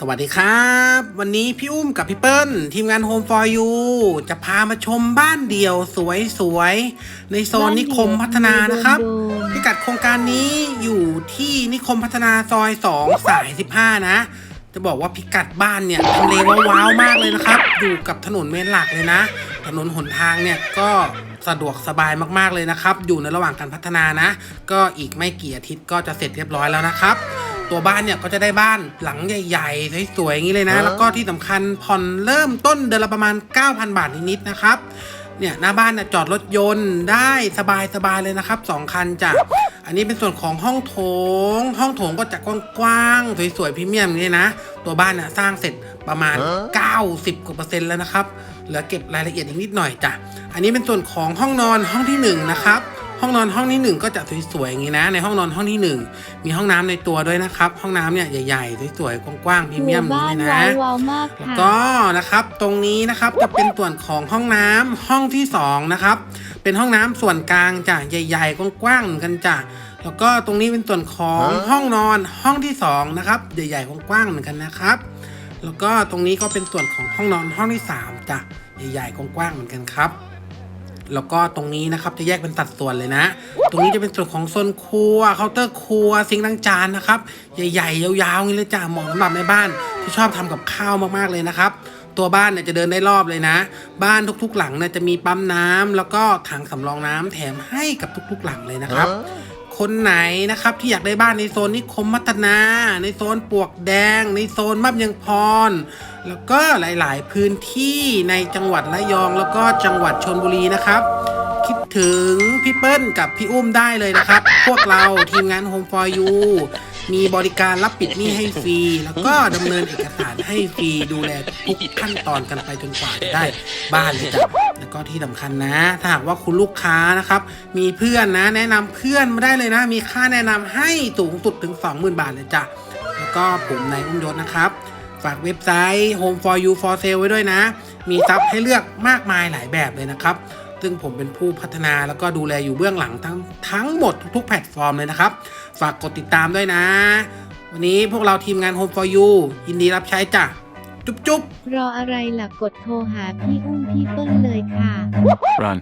สวัสดีครับ วันนี้พี่อุ้มกับพี่เปิ้ล ทีมงาน Home for You จะพามาชมบ้านเดี่ยวสวยๆ ในโซนนิคมพัฒนานะครับ พิกัดโครงการนี้อยู่ที่นิคมพัฒนาซอย 2 สาย 15 นะ จะบอกว่าพิกัดบ้านเนี่ยทำเลว้าวๆมากเลยนะครับ อยู่กับถนนเมนหลักเลยนะ ถนนหนทางเนี่ยก็สะดวกสบายมากๆเลยนะครับ อยู่ในระหว่างการพัฒนานะ ก็อีกไม่กี่อาทิตย์ก็จะเสร็จเรียบร้อยแล้วนะครับ ตัวบ้านเนี่ยก็จะได้บ้านหลังใหญ่ๆสวยๆอย่างนี้เลยนะ แล้วก็ที่สำคัญผ่อนเริ่มต้นเดือนละประมาณ 9,000 บาทนิดๆนะครับเนี่ยหน้าบ้านน่ะจอดรถยนต์ได้สบายๆเลยนะครับสองคันจ้ะอันนี้เป็นส่วนของห้องโถง ห้องโถงก็จะกว้างๆสวยๆพรีเมียมนี่นะ ตัวบ้านน่ะสร้างเสร็จประมาณ 90กว่าเปอร์เซ็นต์แล้วนะครับเหลือเก็บรายละเอียดอีกนิดหน่อยจ้ะอันนี้เป็นส่วนของห้องนอนห้องที่หนึ่งนะครับ ห้องนอนห้องที่หนึ่งก็จะสวยๆอย่างนี้นะ ในห้องนอนห้องที่หนึ่งมีห้องน้ำในตัวด้วยนะครับ ห้องน้ำเนี่ยใหญ่ๆสวยๆกว้างๆพรีเมียมอย่างบ้านี้นเลยนะว้าวว้าวมากแล้วค่ะก็นะครับตรงนี้นะครับจะเป็นส่วนของห้องน้ำห้องที่สองนะครับเป็นห้องน้ำส่วนกลางจ้ะใหญ่ ๆกว้างๆเหมือนกันจ้ะแล้วก็ตรงนี้เป็นส่วนของห้องนอนห้องที่สองนะครับใหญ่ๆกว้างๆเหมือนกันนะครับ แล้วก็ตรงนี้ก็เป็นส่วนของห้องนอนห้องที่สามจ้ะใหญ่ๆกว้างๆเหมือนกันครับ แล้วก็ตรงนี้นะครับจะแยกเป็นสัดส่วนเลยนะ ตรงนี้จะเป็นส่วนของโซนครัวเคาน์เตอร์ครัวซิงค์ล้างจานนะครับ ใหญ่ๆยาวๆงนี้เลยจ้าเหมาะสำหรับในบ้านที่ชอบทำกับข้าวมากๆเลยนะครับ ตัวบ้านเนี่ยจะเดินได้รอบเลยนะ บ้านทุกๆ หลังเนี่ยจะมีปั๊มน้ำแล้วก็ถังสำรองน้ำแถมให้กับทุกๆ หลังเลยนะครับ คนไหนนะครับ ที่อยากได้บ้านในโซนนิคมพัฒนา ในโซนปวกแดง ในโซนมับยังพร แล้วก็หลายๆ พื้นที่ในจังหวัดระยองแล้วก็จังหวัดชนบุรีนะครับ คิดถึงพี่เปิ้ลกับพี่อุ้มได้เลยนะครับ พวกเราทีมงาน Home for You มีบริการรับปิดหนี้ให้ฟรี แล้วก็ดำเนินเอกสารให้ฟรีดูแลทุกขั้นตอนกันไปจนกว่าจะได้บ้านเลยจ้ะแล้วก็ที่สำคัญนะ ถ้าหากว่าคุณลูกค้านะครับ มีเพื่อนนะ แนะนำเพื่อนมาได้เลยนะ มีค่าแนะนำให้สูงสุดถึง 20,000 บาทเลยจ้ะแล้วก็ผมนายอุ้มยศนะครับ ฝากเว็บไซต์ Home for You for Sale ไว้ด้วยนะ มีซับให้เลือกมากมายหลายแบบเลยนะครับ ซึ่งผมเป็นผู้พัฒนาแล้วก็ดูแลอยู่เบื้องหลังทั้งทั้งหมดทุกๆแพลตฟอร์มเลยนะครับ ฝากกดติดตามด้วยนะ วันนี้พวกเราทีมงาน Home for You ยินดีรับใช้จ้ะ จุ๊บจุ๊บรออะไรล่ะกดโทรหาพี่อุ้มพี่เปิ้ลเลยค่ะ run